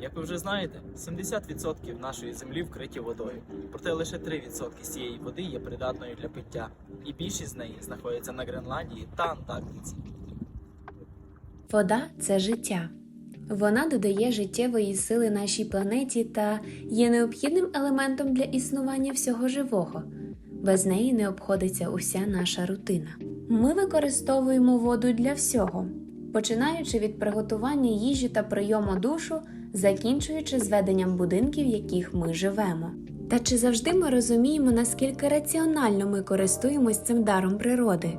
Як ви вже знаєте, 70% нашої землі вкриті водою, проте лише 3% з цієї води є придатною для пиття, і більшість з неї знаходиться на Гренландії та Антарктиці. Вода це життя. Вона додає життєвої сили нашій планеті та є необхідним елементом для існування всього живого. Без неї не обходиться уся наша рутина. Ми використовуємо воду для всього, починаючи від приготування їжі та прийому душу, закінчуючи зведенням будинків, в яких ми живемо. Та чи завжди ми розуміємо, наскільки раціонально ми користуємось цим даром природи?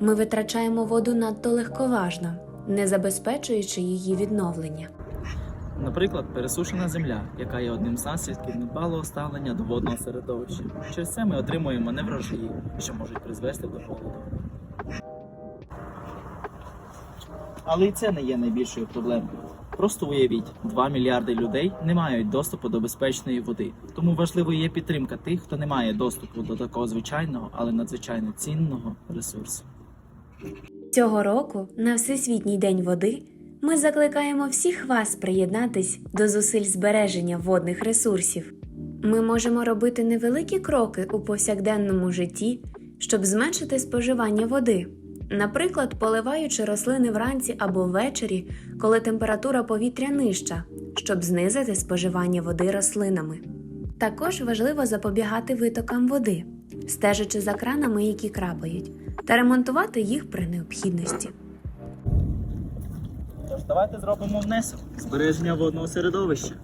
Ми витрачаємо воду надто легковажно, не забезпечуючи її відновлення. Наприклад, пересушена земля, яка є одним з наслідків недбалого ставлення до водного середовища. Через це ми отримуємо неврожаї, що можуть призвести до голоду. Але і це не є найбільшою проблемою. Просто уявіть, 2 мільярди людей не мають доступу до безпечної води. Тому важливою є підтримка тих, хто не має доступу до такого звичайного, але надзвичайно цінного ресурсу. Цього року, на Всесвітній день води, ми закликаємо всіх вас приєднатись до зусиль збереження водних ресурсів. Ми можемо робити невеликі кроки у повсякденному житті, щоб зменшити споживання води. Наприклад, поливаючи рослини вранці або ввечері, коли температура повітря нижча, щоб знизити споживання води рослинами. Також важливо запобігати витокам води, стежачи за кранами, які крапають, та ремонтувати їх при необхідності. Тож давайте зробимо внесок збереження водного середовища.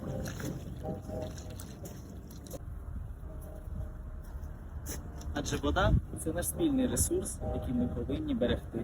Адже вода це наш спільний ресурс, який ми повинні берегти.